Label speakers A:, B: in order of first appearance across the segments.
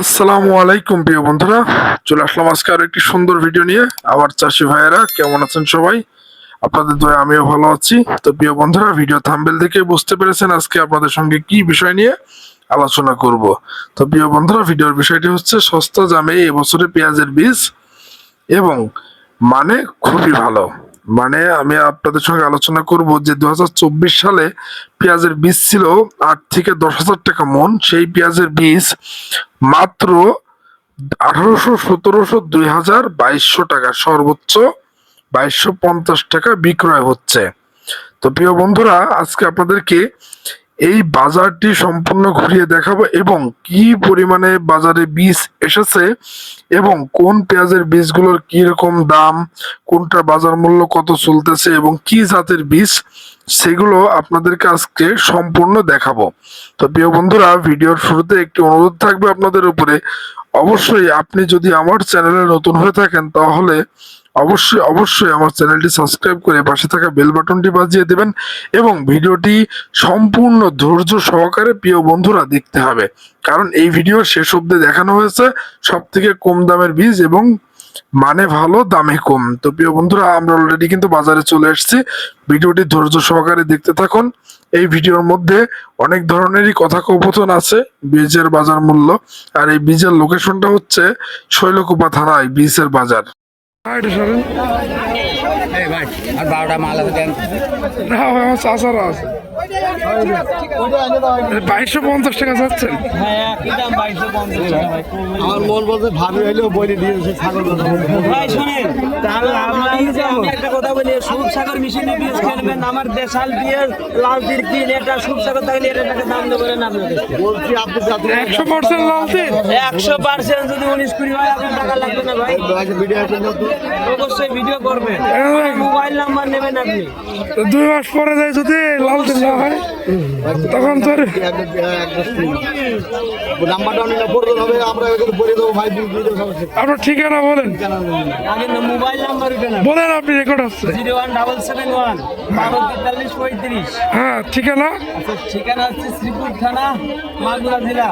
A: আসসালামু আলাইকুম, প্রিয় বন্ধুরা। চলে আসলাম আজকে আরও একটি সুন্দর ভিডিও নিয়ে। আবার চাষি ভাইয়েরা, কেমন আছেন সবাই? আপনাদের দয়া, আমিও ভালো আছি। তো প্রিয় বন্ধুরা ভিডিও থাম্বেল দেখে বুঝতে পেরেছেন আজকে আপনাদের সঙ্গে কি বিষয় নিয়ে আলোচনা করব। তো প্রিয় বন্ধুরা ভিডিওর বিষয়টি হচ্ছে, সস্তা দামে এবছরে পেঁয়াজের বীজ এবং মানে খুবই ভালো। মানে আমি আপনাদের সঙ্গে আলোচনা করব যে দু হাজার চব্বিশ সালে পেঁয়াজের বীজ ছিল আট থেকে দশ হাজার টাকা মন। সেই পেঁয়াজের বীজ মাত্র আঠারোশো সতেরোশো দুই হাজার বাইশশো টাকা, সর্বোচ্চ বাইশশো পঞ্চাশ টাকা বিক্রয় হচ্ছে। তো প্রিয় বন্ধুরা, আজকে আপনাদেরকে এই বাজারটি সম্পূর্ণ ঘুরিয়ে দেখাবো এবং কি পরিমাণে বাজারে বীজ এসেছে এবং কোন পেঁয়াজের বীজগুলোর রকম দাম, কোনটা বাজার মূল্য কত চলতেছে এবং কি জাতের বীজ, সেগুলো আপনাদেরকে আজকে সম্পূর্ণ দেখাবো। তো প্রিয় বন্ধুরা, ভিডিওর শুরুতে একটি অনুরোধ থাকবে আপনাদের উপরে। অবশ্যই আপনি যদি আমার চ্যানেলে নতুন হয়ে থাকেন, তাহলে অবশ্যই অবশ্যই আমার চ্যানেলটি সাবস্ক্রাইব করে পাশে থাকা বেল বাটনটি বাজিয়ে দেবেন এবং ভিডিওটি সম্পূর্ণ ধৈর্য সহকারে প্রিয় বন্ধুরা দেখতে হবে। কারণ এই ভিডিও শেষ অব্দি দেখানো হয়েছে সব থেকে কম দামের বীজ এবং মানে ভালো, দামে কম। তো প্রিয় বন্ধুরা, আমরা অলরেডি কিন্তু বাজারে চলে এসেছি। ভিডিওটি ধৈর্য সহকারে দেখতে থাকুন। এই ভিডিওর মধ্যে অনেক ধরনেরই কথা আছে বীজের বাজার মূল্য। আর এই বীজের লোকেশনটা হচ্ছে শৈলকুপা থানায়, বীজের বাজার।
B: ভাই আর বারোটা মাল আছে দেন
A: বাইশশো পঞ্চাশ টাকা যাচ্ছেন
C: আমার মন বলতে ভাবি হইলেও বলে দিয়েছে ছাগল কথা
D: বলি সুপ সাগর মিশনে বীজ কিনবেন আমার দেশাল বীজ লাল তীর কিন এটা সুপ সাগর থাকলে এটা টাকা দাম দেবেন না
C: বলছি আপনি যাতে
A: একশো পার্সেন্ট লালতে
D: একশো পার্সেন্ট যদি উনিশ কুড়ি হয় আপনার টাকা লাগবে না ভাই।
C: ভিডিও করলে তো?
D: অবশ্যই ভিডিও করবেন। মোবাইল নাম্বার নেবেন আপনি।
A: দুই মাস পরে যায় যদি লালতে না হয় তখন তোর
C: নাম্বারটা অনেক পড়তে হবে আমরা এখানে বলে দেবো ভাই
A: আপনার ঠিকানা বলেন।
D: আগে না মোবাইল নাম্বার
A: বলেন আপনি রেকর্ড হচ্ছে
D: zero one double seven one বারো তেতাল্লিশ পঁয়ত্রিশ।
A: হ্যাঁ ঠিকানা?
D: আচ্ছা ঠিকানা হচ্ছে শ্রীপুর থানা মাগুরা জেলা।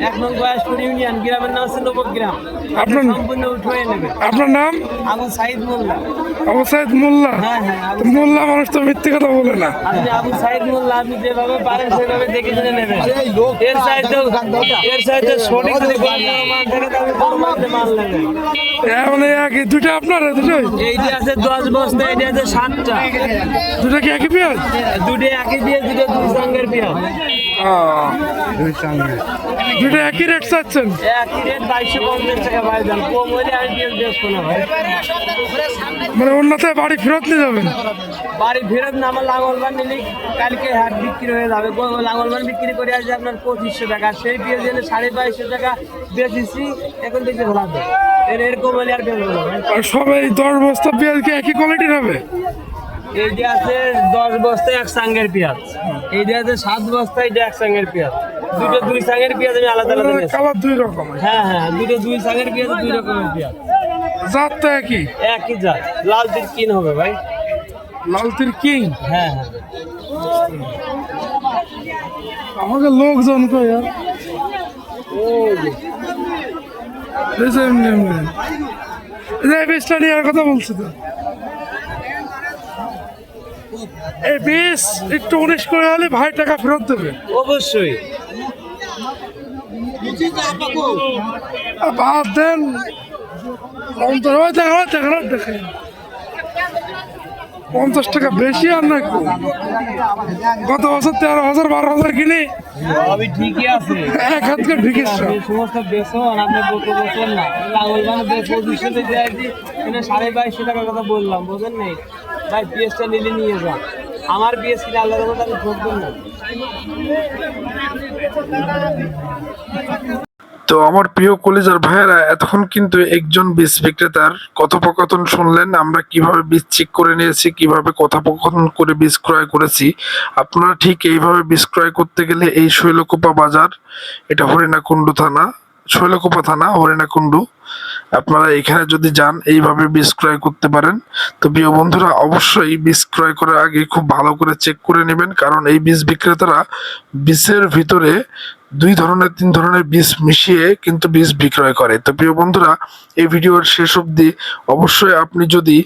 D: এক নং গয়াসপুর ইউনিয়ন গ্রামের নাম হচ্ছে নবগ্রাম।
A: আপনার-
D: সম্পূর্ণ উঠে নেবে।
A: আপনার নাম?
D: আবু সাইদ মোল্লা।
A: আবু সাইদ মোল্লা?
D: হ্যাঁ হ্যাঁ
A: মোল্লা মানুষ তো মিথ্যে কথা বলে না।
D: আপনি আবু সাইদ মোল্লা আপনি যেভাবে পারেন সেভাবে দেখে শুনে নেবেন। এর সঠিক যদি থাকে তাহলে
A: মানে একই। দুইটা আপনার দুটোই?
D: এইটা আছে দশ বস্তা আছে সাতটা।
A: দুটো কি একই পেঁয়াজ
D: দুটো একই দিয়ে দুটো দুই সঙ্গের পেঁয়াজ
A: দুটো একই রেট চাচ্ছেন
D: একই রেট বাইশশো পঞ্চাশ টাকা ভাই দাম কম হলে আমি পেঁয়াজ বেচবো না ভাই
A: মানে অন্যতে বাড়ি ফেরত নিয়ে যাবেন?
D: বাড়ি ফেরত না আমার লাঙলবান নিলে কালকে হাট বিক্রি হয়ে যাবে লাঙলবান বিক্রি করে আসছে আপনার পঁচিশশো টাকা সেই পেঁয়াজ এনে সাড়ে বাইশশো টাকা বেচেছি এখন দেখতে ভালো এরকম হলে আর বেচবো না।
A: আর সবাই দশ বস্তা পেঁয়াজ কি একই কোয়ালিটির হবে
D: এইটা আছে দশ বস্তা এক সাঙ্গের পেঁয়াজ। এইটা আছে সাত বস্তা এটা এক সাঙ্গের পেঁয়াজ। দুটো দুই সাঙ্গের পেঁয়াজ আমি আলাদা আলাদা
A: কালার দুই রকম
D: হ্যাঁ হ্যাঁ দুটো দুই সাঙ্গের পেঁয়াজ দুই রকমের পেঁয়াজ।
A: জাত তো একই।
D: একই জাত। লাল তিল কিন হবে ভাই।
A: লালতির কিং?
D: হ্যাঁ হ্যাঁ।
A: আমাকে লোকজন কই আর। এই যে এমনি এমনি। এই যে এই কথা বলছি তো। এই বীজ একটু উনিশ করে হলে ভাই টাকা ফেরত দেবে।
D: অবশ্যই।
A: বাদ দেন অন্তর দেখা দেখা দেখে। পঞ্চাশ টাকা বেশি আর না কম। গত বছর তেরো হাজার বারো হাজার কিনে। এক হাতকে ঢুকিস
D: সমস্ত বেসন আপনি বলতে বলছেন না। লাঙল মানে পঁচিশশো দিয়ে আছি এখানে সাড়ে বাইশশো টাকার কথা বললাম বোঝেন নেই? ভাই পিএসটা নিলে নিয়ে যান আমার কিনে আলাদা কথা আমি ঠকবেন না।
A: তো আমার প্রিয় কলেজের ভাইয়েরা, এতক্ষণ কিন্তু একজন বীজ বিক্রেতার কথোপকথন শুনলেন, আমরা কীভাবে বীজ চেক করে নিয়েছি, কীভাবে কথোপকথন করে বীজ ক্রয় করেছি। আপনারা ঠিক এইভাবে বীজ ক্রয় করতে গেলে এই শৈলকুপা বাজার, এটা হরিণাকুণ্ডু থানা, শৈলকুপা থানা, হরিণাকুণ্ডু। আপনারা এখানে যদি যান, এইভাবে বীজ ক্রয় করতে পারেন। তো প্রিয় বন্ধুরা, অবশ্যই বীজ ক্রয় করার আগে খুব ভালো করে চেক করে নেবেন, কারণ এই বীজ বিক্রেতারা বীজের ভিতরে দুই ধরনের, তিন ধরনের বীজ মিশিয়ে কিন্তু বীজ বিক্রয় করে। তো প্রিয় বন্ধুরা, এই ভিডিওর শেষ অবধি অবশ্যই আপনি যদি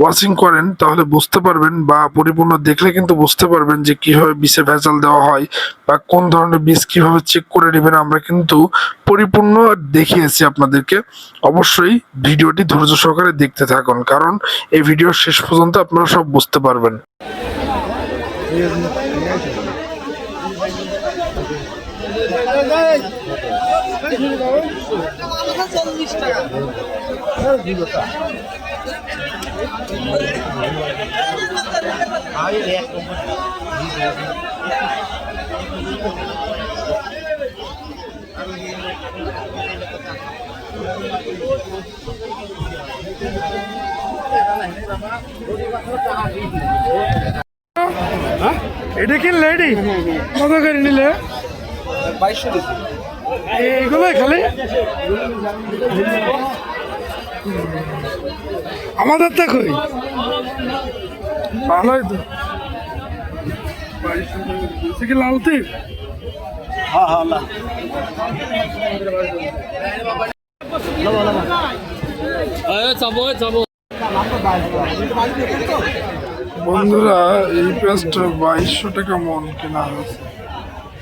A: ওয়াচিং করেন, তাহলে বুঝতে পারবেন বা পরিপূর্ণ দেখলে কিন্তু বুঝতে পারবেন যে কীভাবে বিষে ভেজাল দেওয়া হয় বা কোন ধরনের বীজ কীভাবে চেক করে নেবেন। আমরা কিন্তু পরিপূর্ণ দেখিয়েছি আপনাদেরকে। অবশ্যই ভিডিওটি ধৈর্য সহকারে দেখতে থাকুন, কারণ এই ভিডিওর শেষ পর্যন্ত আপনারা সব বুঝতে পারবেন।
E: এটা কিনলে এটি কত করে নিলে? খালি? আমাদের তো কই? ভালোই তো। কি লাল তীর?
A: বন্ধুরা এই পেঁয়াজটা বাইশশো টাকা মন কেনা হয়েছে।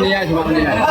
F: নিয়ে আসব নিয়ে আসব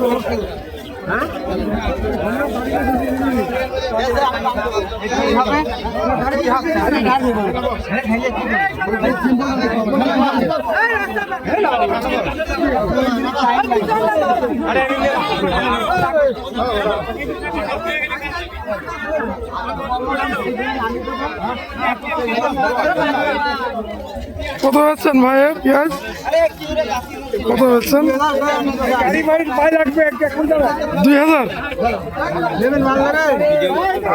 F: ধরো
E: কত হচ্ছেন ভাইয়ের পেঁয়াজ কত হচ্ছেন দুই হাজার।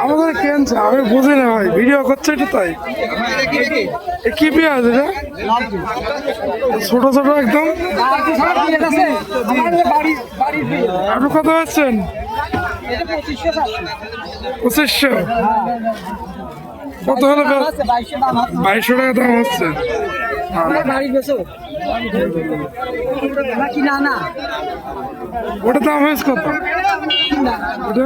E: আমাদের কেনছে আমি বুঝি না ভাই, ভিডিও করছে এটা তাই। কি পেঁয়াজ এটা? ছোট ছোট একদম। আপনি কত হচ্ছেন পঁচিশশো। কত হলো বাইশশো টাকা দাম হচ্ছে। ওটা দাম হয়েছে কত? ওটা?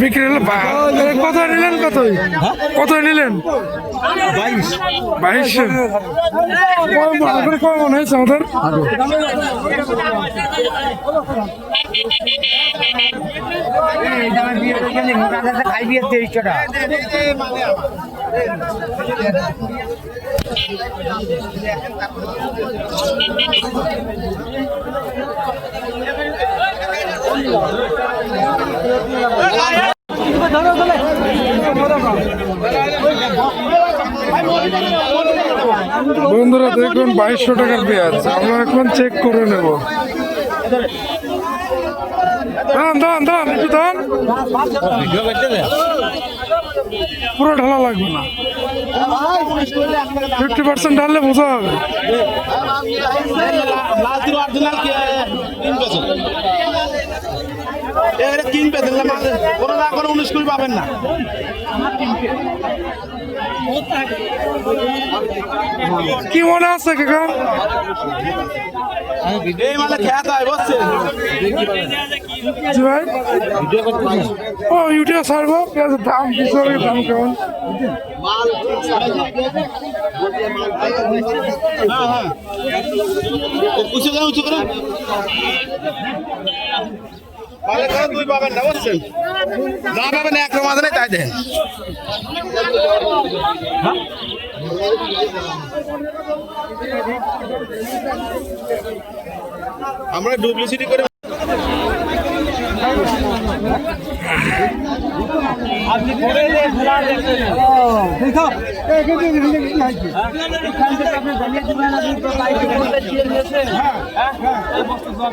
E: বিক্রি হলো কত নিলেন কত? কত নিলেন? মন? এবারে কয় মন হয়েছে আমাদের
D: খাই দিয়ে তেইশশো টাকা
E: বন্ধুরা, দেখুন, বাইশশো টাকার পেঁয়াজ। আমরা এখন চেক করে নেব। একটু পুরো ঢালা লাগবে না। ফিফটি পার্সেন্ট ঢাললে বোঝা হবে
C: এবারে তিন পেছন কোনো না কোনো উনিশ কুড়ি পাবেন না।
E: কি মনে আছে কাকা?
C: এই মানে হয়
E: জি ভাই। ও ইউটিউব ছাড়বো? দাম হিসাবে দাম কেমন?
C: উঁচু করে উঁচু করে। মালে করে দুই পাবেন না পাবেন এক রমাদানে তাই দেন। আমরা ডুপ্লিসিটি করে
D: আপনি দিয়ে দিয়েছেন হ্যাঁ। সব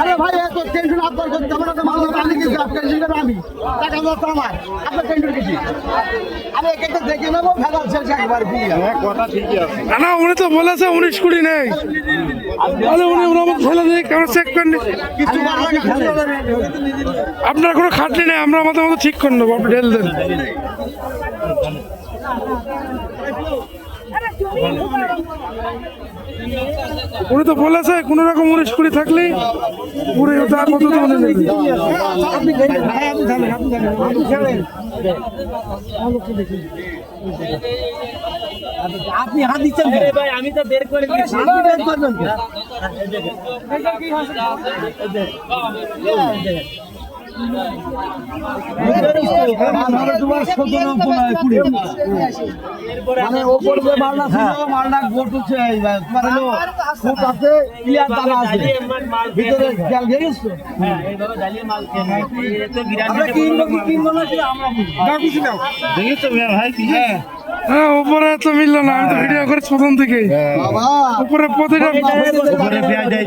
F: আরে ভাই এত টেনশন আপনার করতে হবে না তো আমি কিছু আপনার টেনশন আমি। টাকা দেওয়া আমার আপনার টেনশন কিছু আমি একটা দেখে নেব ফেলার শেষ একবার দিয়ে
E: না না উনি তো বলেছে উনিশ কুড়ি নেই। উনি ওনার মধ্যে ফেলে দিয়ে কেন চেক করেন আপনার কোনো খাটনি নেই আমরা আমাদের মতো ঠিক করে নেব আপনি ঢেল দেন। উনি তো বলেছে কোনো রকম উনিশ কুড়ি থাকলেই পুরো তার মতো তো উনি নেবে
F: আপনি হাত দিচ্ছেন
D: ভাই আমি তো বের করে দিয়েছি
F: আপনি বের করবেন তো। আমাদের তোমার সতেরো পনেরো কুড়ি মানে ওপর যে মালটা ছিল মালটা গোট হচ্ছে তোমার হলো ফুট আছে ক্লিয়ার দানা আছে ভিতরে জল গেছে
D: হ্যাঁ এইভাবে জ্বালিয়ে মাল কেনা এতে
F: আমরা কিনবো কি কিনবো না।
E: হ্যাঁ উপরে তো মিললো না আমি তো ভিডিও করেছি প্রথম থেকেই
F: বাবা
E: উপরে প্রতিটা উপরে পেঁয়াজ এই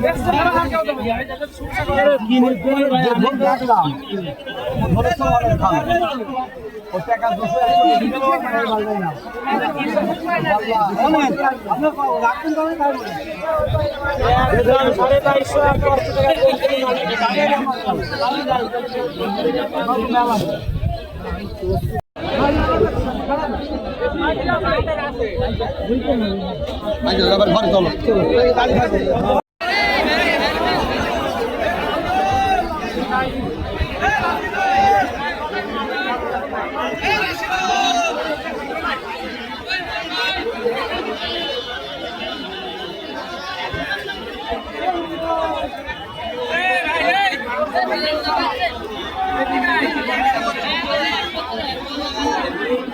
F: একশো।
D: সাড়ে বাইশশো আর টাকা
F: আচ্ছা, এবার ঘরে চলো।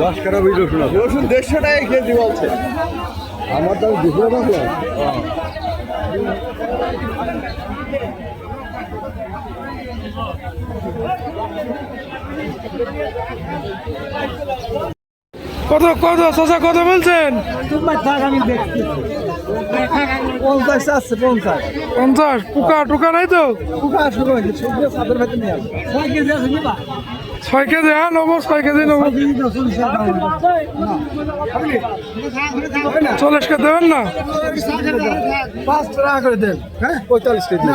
F: দশ টাকা রসুন রসুন দেড়শো টাকা কেজি বলছে। আমার দাম দুশো টাকা
E: কত কত চাচা কত বলছেন?
F: পঞ্চাশ আছে পঞ্চাশ।
E: পঞ্চাশ? পোকা টোকা নাই তো?
F: কুকা শুরু হয়েছে সাদের ভেতরে নিয়ে আসবে। ছয় কেজি আছে নিবা
E: ছয় কেজি হ্যাঁ নেব ছয় কেজি নেব। চল্লিশ কে দেবেন না?
F: পাঁচ টাকা করে দেন হ্যাঁ? পঁয়তাল্লিশ কেজি।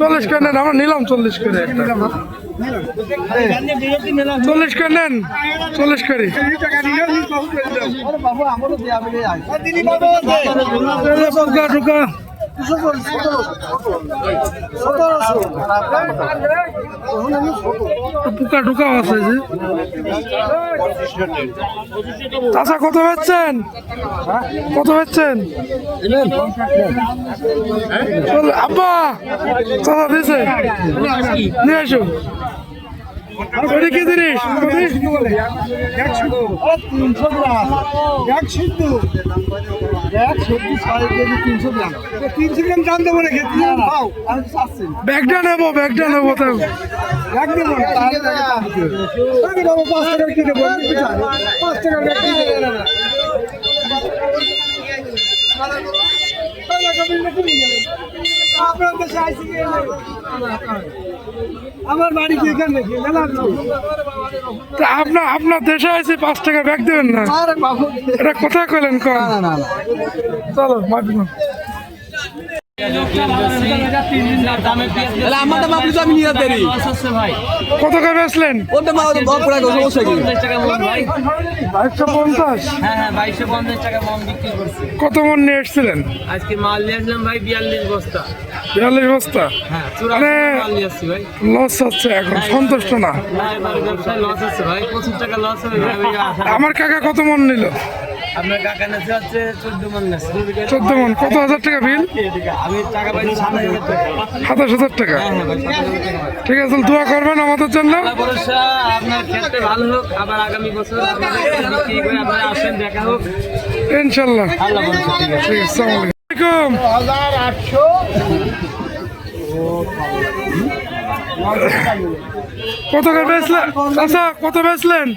E: চল্লিশ কে নেন আমরা নিলাম চল্লিশ করে একটা। চল্লিশ করে নেন চল্লিশ করে।
F: বাবু আমারও দেওয়া মিলে যায়
E: পোকা টোকা আছে যে। চাচা কত হচ্ছেন কত হচ্ছেন চল, আব্বা চাচা দিছে নিয়ে আসো ওটা কি জিনিস?
F: গ্রাম তিনশো গ্রাম। তিনশো গ্রাম দাম দেবো রেখে খাও। আমি তো চাচ্ছি না।
E: ব্যাগটা নেব ব্যাগটা নেব তাই
F: এক দেবো। পাঁচ টাকা হবে। পাঁচ টাকার কি আপনার দেশে আইসি আমার বাড়ি কি এখানে।
E: তা আপনার আপনার দেশে আছে পাঁচ টাকা ব্যাগ দেবেন না? এটা কোথায় কইলেন চলো মাপি কত করে
D: ওটা মা কি? টাকা মন
E: বাইশশো পঞ্চাশ?
D: হ্যাঁ হ্যাঁ বাইশশো পঞ্চাশ টাকা মন বিক্রি করছি।
E: কত মন নিয়ে এসছিলেন?
D: আজকে মাল নিয়ে আসলাম ভাই বিয়াল্লিশ বস্তা।
E: বিয়াল্লিশ বস্তা?
D: হ্যাঁ
E: মানে- লস হচ্ছে এখন সন্তুষ্ট না। আমার কাকা কত মন নিল?
D: আপনার কাকা নেছে হচ্ছে চোদ্দ মন নেছে।
E: চোদ্দ মন। কত হাজার টাকা বিল?
D: আমি টাকা পাইছি
E: সাতাশ হাজার টাকা?
D: হ্যাঁ হ্যাঁ হাজার টাকা।
E: ঠিক আছে দোয়া করবেন আমাদের জন্য।
D: আপনার ক্ষেত্রে ভালো হোক আবার আগামী বছর আপনাদের কাছে বিক্রি করে আপনারা আসেন দেখা হোক।
E: ইনশাল্লাহ।
D: আল্লাহ ভরসা ঠিক আছে।
E: আসসালামু আলাইকুম।
F: হাজার আটশো।
E: কত করে বেচলেন আচ্ছা কত বেচলেন?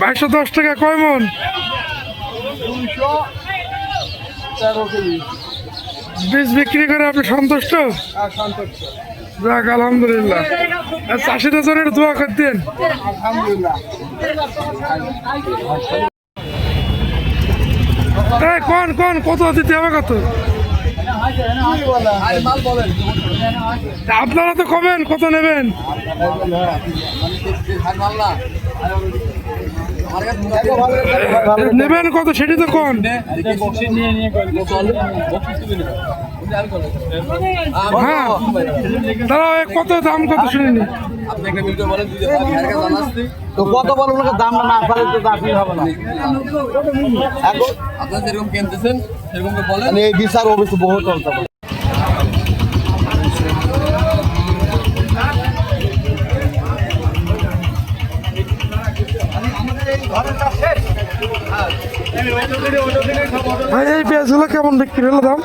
F: বাইশশো দশ টাকা,
E: কয় মন?
F: দুইশো
E: বীজ বিক্রি করে আপনি সন্তুষ্ট? যাক, আলহামদুলিল্লাহ। চাষিদের জন্য দোয়া করে দিন।
F: আলহামদুলিল্লাহ
E: কোন কোন? কত দিতে হবে কত? আপনারা তো কবেন কত নেবেন? নেবেন কত, সেটি তো কোন? হ্যাঁ দাঁড়াও কত, দাম কত শুনিনি
F: তো কত বলো দাম না পারে তো দাবি হবে না।
C: আপনারা যেরকম কিনতেছেন সেরকম বলেন।
F: মানে এই বিচার অবশ্য বহু চলতে পারে
E: ভাই এই পেঁয়াজগুলো কেমন বিক্রি হলো দাম?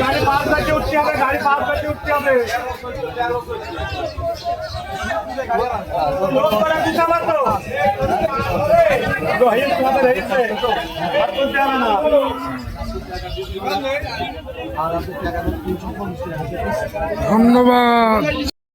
F: গাড়ি পাঁচ বাজে উঠতে হবে গাড়ি পাঁচ বাজে উঠতে হবে
E: ধন্যবাদ।